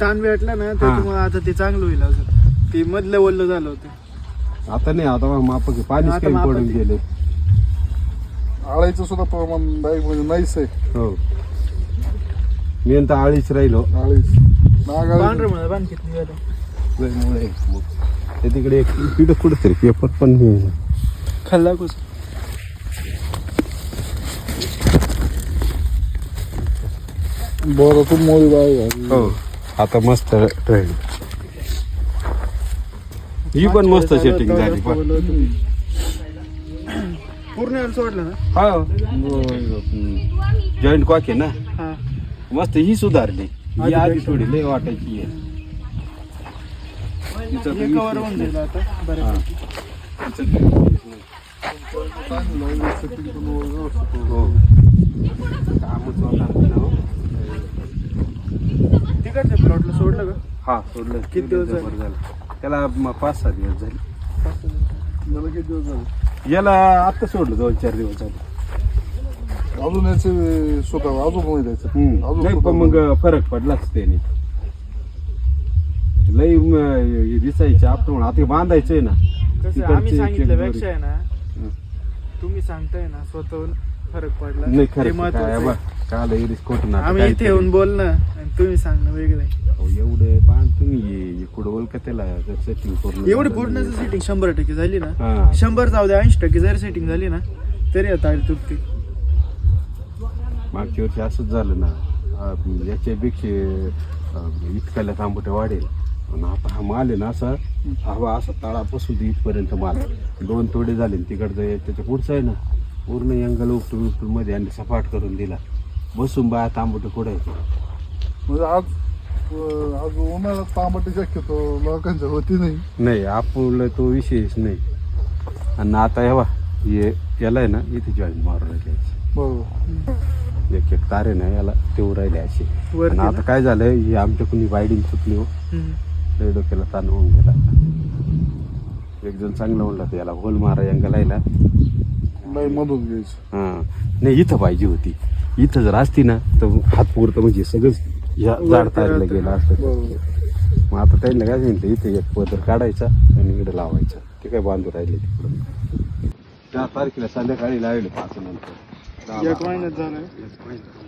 ताण भेटला ना त्याच्यामुळे आता ते चांगलं होईल ते मधलं वल्ल झालं होतं. आता नाही आता मापक आहे. पाणीच आता कमी मापक पडून आहे. गेले. आळायचं सुद्धा प्रमाण नाही म्हणजे नाहीच आहे. हो. मी आता आळीच राहिलो. आळीच. नागाळी. पांढरं म्हणा बांध किती झालं? मुळे मग ते तिकडे एक तिकडे कुठेतरी पेपर पण नाही. खाल्ला कुस बरं तू मोळी बाय घाली. हो. आता मस्त ट्रेन ही पण मस्त सेटिंग झाली पण पूर्ण सोडलं ना? हा. जॉईंट कॉक आहे ना? हा. मस्त ही सुधारली. ही आधी. थोडी लय वाटायची आहे. तिचं तिकडच्या प्लॉटला सोडलं का? हा सोडलं. किती दिवस झाले? जबर झालं. त्याला म- पाच सहा दिवस झाले. मला किती दिवस झाले? याला आत्ता सोडलं दोन चार दिवस झाले. अजून याचे स्वतः अजून माहीत यायचं हम्म. नाही पण मग फरक पडलाच त्याने. लई म, हे दिसायचे आपण आता बांधायचंय ना. कसं आहे, आम्ही तिकडचे सांगितल्यापेक्षा एक- आहे ना हं. तुम्ही सांगताय ना स्वतःहून फरक पडला नाही ते खरं काय महत्वाचं बा आहे. काल इरीस आता आम्ही काहीतरी. इथे येऊन बोलणं आणि तुम्ही सांगणं वेगळं आहे. अहो, एवढे पान तुम्ही कुठं ओळख त्याला सेटिंग करून एवढी पूर्ण सेटिंग शंभर टक्के झाली ना हा. शंभर जाऊ दे ऐंशी टक्के जरी सेटिंग झाली ना तरी आता आली तुटते मागच्या वर्षी असंच झालं ना आ, याच्यापेक्षा अ, इतक्याला तांबटे वाढेल आणि आता हा माल आहे ना असा हवा असा तळापासून ते इथपर्यंत माल दोन तोडे झाले तिकडचं त्याच्या पुढचं आहे ना पूर्ण अँगल उपटून उपटून मध्ये आणि सपाट करून दिला. बसून बाया तांबटे फोडायचे म्हणजे आज अं, आज उन्हाळ्यात तांबटी शक्यतो लोकांच्या होती नाही. नाही आपलं तो विषयच नाही. आणि आता हे बा हे याला आहे ना इथे जॉईन मारून राहिले बरोबर. एक एक तारे ना याला तेवढं राहिले असे. वरती आणि आता काय झालंय ही आमच्या कुणी वायडिंग चुकली हो. लय डोक्याला ताण होऊन गेला एक जण चांगलं म्हणला तर याला होल मारा अंगलायला नाही मधून घ्यायचं. हा. नाही इथं पाहिजे होती. इथं जर असती ना तर हात पुरतं म्हणजे सगळंच या झाड वरती तारीला. गेलं असतं. बरोबर मग आता त्यांना काय सांगितलं? इथे एक पदर काढायचा आणि इकडे लावायचा. ते काय बांधून राहिले तिकडं. त्या तारखेला संध्याकाळी लावले पाच नंतर. दहा एक. महिन्यात झालं एक महिना.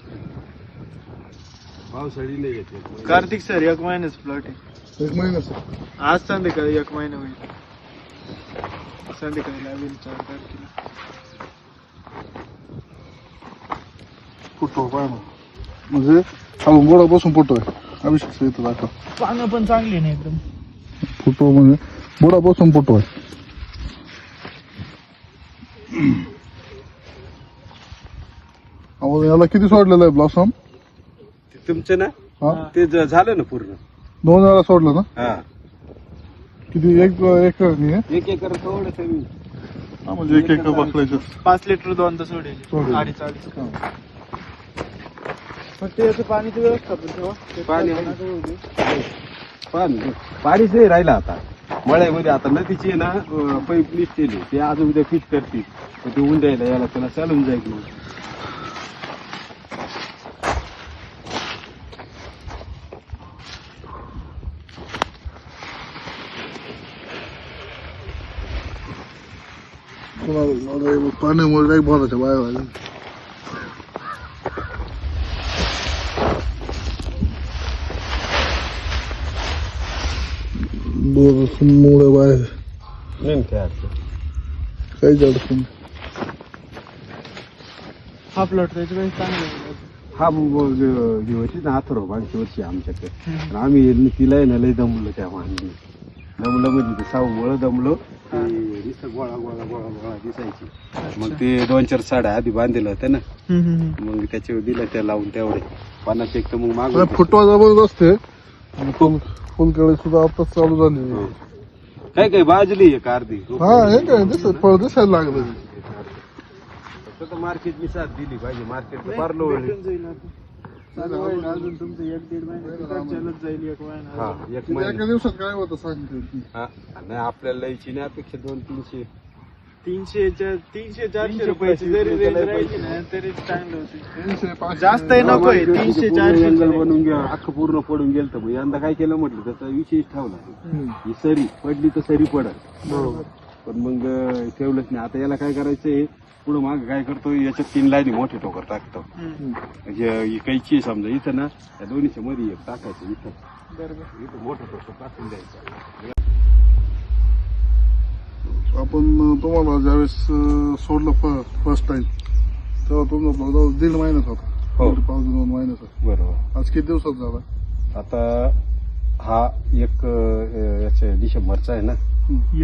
पावसाळी नाही येते. एक महिना. कार्तिक सर एक महिन्याच प्लॉट आहे. एक महिन्याचं. आज संध्याकाळी एक महिना होईल. संध्याकाळी लावेल चार तारखेला. फुटो पाय ना. म्हणजे खालून गोडा बसून फुटोय अभिषेक इथं दाखव. पानं पण चांगली नाही एकदम. फुटो म्हणजे गोडा बसून अहो, याला किती सोडलेलं आहे ब्लॉसम ते तुमचं ना? हा? ते ज- झालं ना पूर्ण. दोन वेळा सोडलं ना? हा. किती? एक एकर नाही आहे? एक एकर हा म्हणजे एक एकर बसलायचं पाच लिटर दोनदा सोडेल सोडेल. अडीच अडीच. फक्त याचं पाणीची व्यवस्था पण ठेवा. ते पाणी. पाणीच नाही राहिलं आता मळ्यामध्ये आता नदीची आहे ना पाईप लिस्ट केली ते आज उद्या फिट करतील. तर ते उंडायला याला त्याला चालून जाईल मग पाण्यामुळे काही बोलायचं बाय मुळे बाहेर. काहीच अडचण नाही. हा प्लॉट त्याच्यापेक्षा चांगला आहे. हा मग ही होती ना अथर्व मागच्या वर्षी आमच्याकडे. आम्ही तिला आहे ना लय दमलो त्या मांडणी दमलं म्हणजे ते साऊ मुळे दमलो ते नुसतं गोळा गोळा गोळा गोळा दिसायची. मग ते दोन चार साड्या आधी बांधलेलं होत्या ना. हम्म, हम्म, हम्म. मग त्याच्यावर दिलं त्या लावून तेवढे पानाचे एक तर मग मागून फुटवा जबरदस्त आहे. आणि फुल फुलकळी सुद्धा आताच चालू झाली हो. काय काय बाजली एक अर्धी? हा हे काय दिसत? फळ दिसायला लागलं मार्केट मी साथ दिली पाहिजे. मार्केट नाही, फार लो भेटून जाईल आता. चालू होईल अजून तुमचं एक दीड महिना. तिकडच्यालाच जाईल एक महिना? हा. एक किती एका महिना दिवसात काय होतं सांगते हा नाही आपल्याला लयची नाही अपेक्षा दोन तीनशे तीनशेच्या तीनशे चारशे रुपयाची जरी रेंज राहिली. ना तरी चांगलं होतं. तीनशे पाचशे जास्त तीनशे, चारशे. बनवून अख्खं पूर्ण पडून गेलं तर यंदा काय केलं म्हटलं त्याचा विशेष ठेवला. ही सरी पडली तर सरी पडत बरोबर. पण मग ठेवलंच नाही. आता याला काय करायचंय? पुढं माग काय करतो? याच्यात तीन लाईनी मोठे टोकर टाकतो. म्हणजे कैची समजा इथं ना त्या दोन्हीच्या मध्ये एक टाकायचं इथं. मोठं टोकर टाकून द्यायचं. आपण तुम्हाला ज्यावेळेस सोडलं फर्स्ट टाइम तेव्हा तुमचा दीड महिन्यात होता. हो. पाच दोन महिन्याचा. बरोबर. आज किती दिवसात झाला? आता हा एक अं, याच्या डिसेंबरचा आहे ना?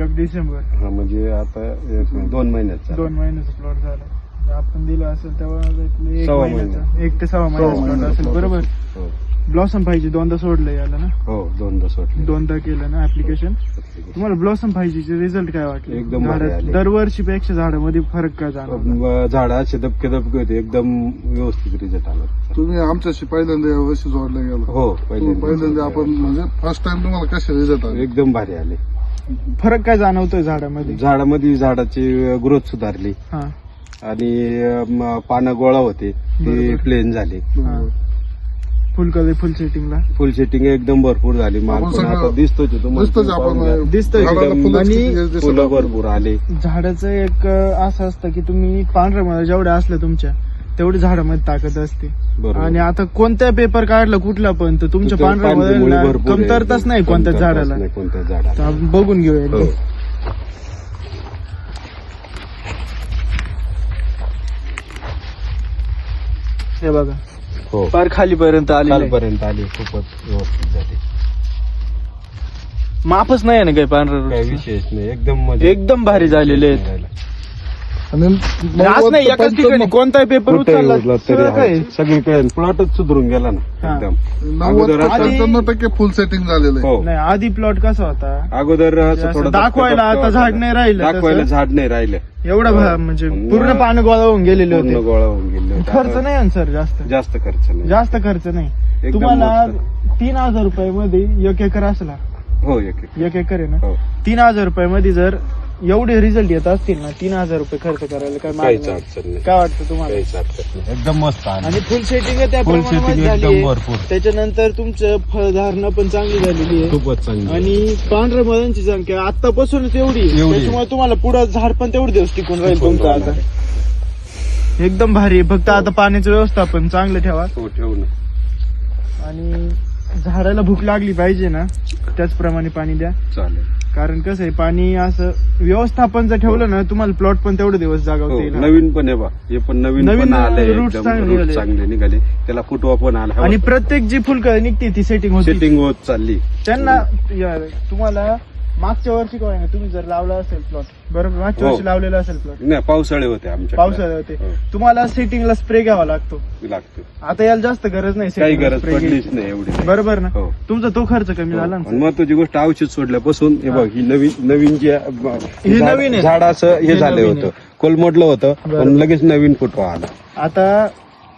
एक डिसेंबर. हा म्हणजे आता एक दोन महिन्याचा दोन महिन्याचा प्लॉट झाला. आपण दिलं असेल तेव्हा एक महिन्याचा. एक ते सव्वा महिन्याचा प्लॉट असेल. बरोबर? हो. ब्लॉसम पाहिजे दोनदा सोडलं याला ना? हो दोनदा सोडले दोनदा केलं ना ऍप्लिकेशन तुम्हाला ब्लॉसम पाहिजेचे रिझल्ट काय वाटले? एकदम भारी आले. दरवर्षीपेक्षा झाडामध्ये फरक काय जाणवला? झाडाचे दबके दबके होते. एकदम व्यवस्थित रिझल्ट आला. तुम्ही आमच्याशी पहिल्यांदा या वर्षी जोडले गेलो. हो पहिले पहिल्यांदा आपण म्हणजे फर्स्ट टाइम तुम्हाला कसे रिझल्ट आले? एकदम भारी आले. फरक काय जाणवतोय झाडामध्ये? झाडामध्ये झाडाची ग्रोथ सुधारली. हा. आणि पानं गोळा होते. ते बरोबर. प्लेन झाले. हा. फुल कलर फुल सेटिंगला फुल सेटिंग एकदम भरपूर झाली माल आपण पण सगळं- आता दिसतोच आहे तुम्हाला. दिसतोच तुम्ही आपण पाहून घ्या. दिसतोय झाडाला एकदम फुलंच आणि दिसतात फुलं. भरपूर आले झाडाचं एक अं, असं असतं की तुम्ही पांढऱ्या मध्ये जेवढ्या असल्या तुमच्या तेवढी झाडामध्ये ताकद असते बरोबर आणि आता कोणत्या पेपर काढला कुठला पण तर तुमच्या तिथं पांढऱ्या भरपूर आहे. कमतरताच नाही कोणत्याच कमतरताच झाडाला नाही कोणत्याच तर झाडाला आपण बघून घेऊया हो एकदा. हे बघा हो. फार खालीपर्यंत आले कालपर्यंत आले खूपच व्यवस्थित झाले. माफच नाही ना काही पांढऱ्या काही रोडचं. विशेष नाही एकदम म्हणजे एकदम भारी झालेले आहेत. आज नाही एकाच ठिकाणी कोणताही पेपर उचलला सगळीकडे प्लॉटच सुधरून गेला ना. हा. एकदम. नव्वद पंच्याण्णव टक्के फुल सेटिंग झालेलं आहे. हो. नाही आधी प्लॉट कसा होता? अगोदर असं थोडं दाखवायला आता झाड नाही राहिलं दाखवायला. झाड नाही राहिलं. एवढा भा- म्हणजे पूर्ण पानं गोळा होऊन गेलेले पूर्ण होते गोळा होऊन गेले. खर्च नाही सर जास्त. जास्त खर्च नाही. जास्त खर्च नाही. तुम्हाला. तीन हजार रुपये मध्ये एक एकर असला. हो एक एकर. आहे ना? हो. तीन हजार रुपये मध्ये जर एवढे रिझल्ट येत असतील ना तीन हजार रुपये खर्च करायला काय मागणी काहीच नाही. अडचण नाही काय वाटतं तुम्हाला काहीच अडचण नाही एकदम मस्त आणि फुल सेटिंग त्या Full प्रमाणात setting झाली एकदम आहे. भरपूर. त्याच्यानंतर तुमचं फळधारणा पण चांगली झालेली आहे खूपच चांगली आणि पांढऱ्या मधांची संख्या आतापासूनच एवढी आहे. एवढी. त्याच्यामुळे तुम्हाला पुढं झाड पण तेवढे दिवस टिकून राहील टिकून तुमचं राहणार आता एकदम भारी आहे. फक्त आता पाण्याचं व्यवस्थापन चांगलं ठेवा हो ठेवू ना आणि झाडाला भूक लागली पाहिजे ना त्याचप्रमाणे पाणी द्या चालेल कारण कसं आहे पाणी असं व्यवस्थापन जर ठेवलं ना तुम्हाला प्लॉट पण तेवढे दिवस हो, जागावता येईल. नवीन पण आहे बा. हे पण नवीन नवीन पण आले roots एकदम चांगले roots आले. चांगले निघाले. त्याला फुटवा पण आला. आणि प्रत्येक जी फुलकं निघते ती सेटिंग होती. सेटिंग होत चालली. त्यांना या- तुम्हाला मागच्या वर्षी काय ना तुम्ही जर लावला असेल प्लॉट बरोबर मागच्या हो. वर्षी लावलेला असेल प्लॉट नाही पावसाळे होते आमच्या पावसाळ्यात होते. तुम्हाला सेटिंगला स्प्रे घ्यावा लागतो. लागतो. आता याला जास्त गरज नाही काही setting ला गरज spray पडलीच घ्यायची. नाही एवढी. नाही. बरोबर ना? हो. तुमचा तो खर्च कमी झाला ना. आणि महत्वाची गोष्ट औषध सोडल्यापासून हे बघ ही. नवीन नवीन जे हे झाड- नवीन आहे. झाड असं हे हे झालं नवीन होतं. कोलमडलं होतं. पण लगेच नवीन फुटवा आला. आता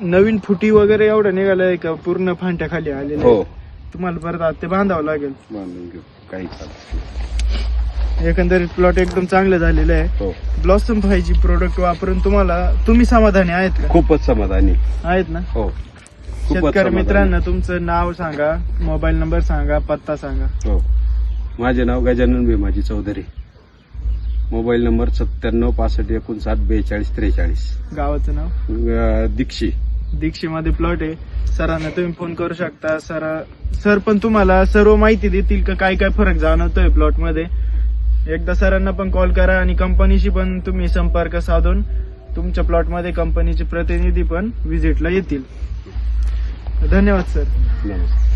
नवीन फुटी वगैरे एवढं निघालंय का? पूर्ण फांट्या खाली आलेल्या हो. आहेत. तुम्हाला परत ते बांधावं लागेल. बांधून घेऊ. काही चालत एकंदरीत प्लॉट एकदम चांगलं झालेलं आहे. हो. ब्लॉसम फायची प्रोडक्ट वापरून तुम्हाला तुम्ही समाधानी आहेत का? खूपच समाधानी. आहेत ना? हो. खूपच शेतकरी समाधानी. मित्रांना तुमचं नाव सांगा मोबाईल नंबर सांगा पत्ता सांगा. हो. माझे नाव गजानन भीमाजी चौधरी. मोबाईल नंबर सत्त्याण्णव पासष्ट एकोणसाठ बेचाळीस त्रेचाळीस. गावाचं नाव? दीक्षी. दीक्षेमध्ये प्लॉट आहे. सरांना तुम्ही फोन करू शकता. सर सर पण तुम्हाला सर्व माहिती देतील का काय काय फरक जाणवतोय प्लॉटमध्ये. एकदा सरांना पण कॉल करा आणि कंपनीशी पण तुम्ही संपर्क साधून तुमच्या प्लॉटमध्ये कंपनीचे प्रतिनिधी पण व्हिजिटला येतील. धन्यवाद सर. नमस्कार.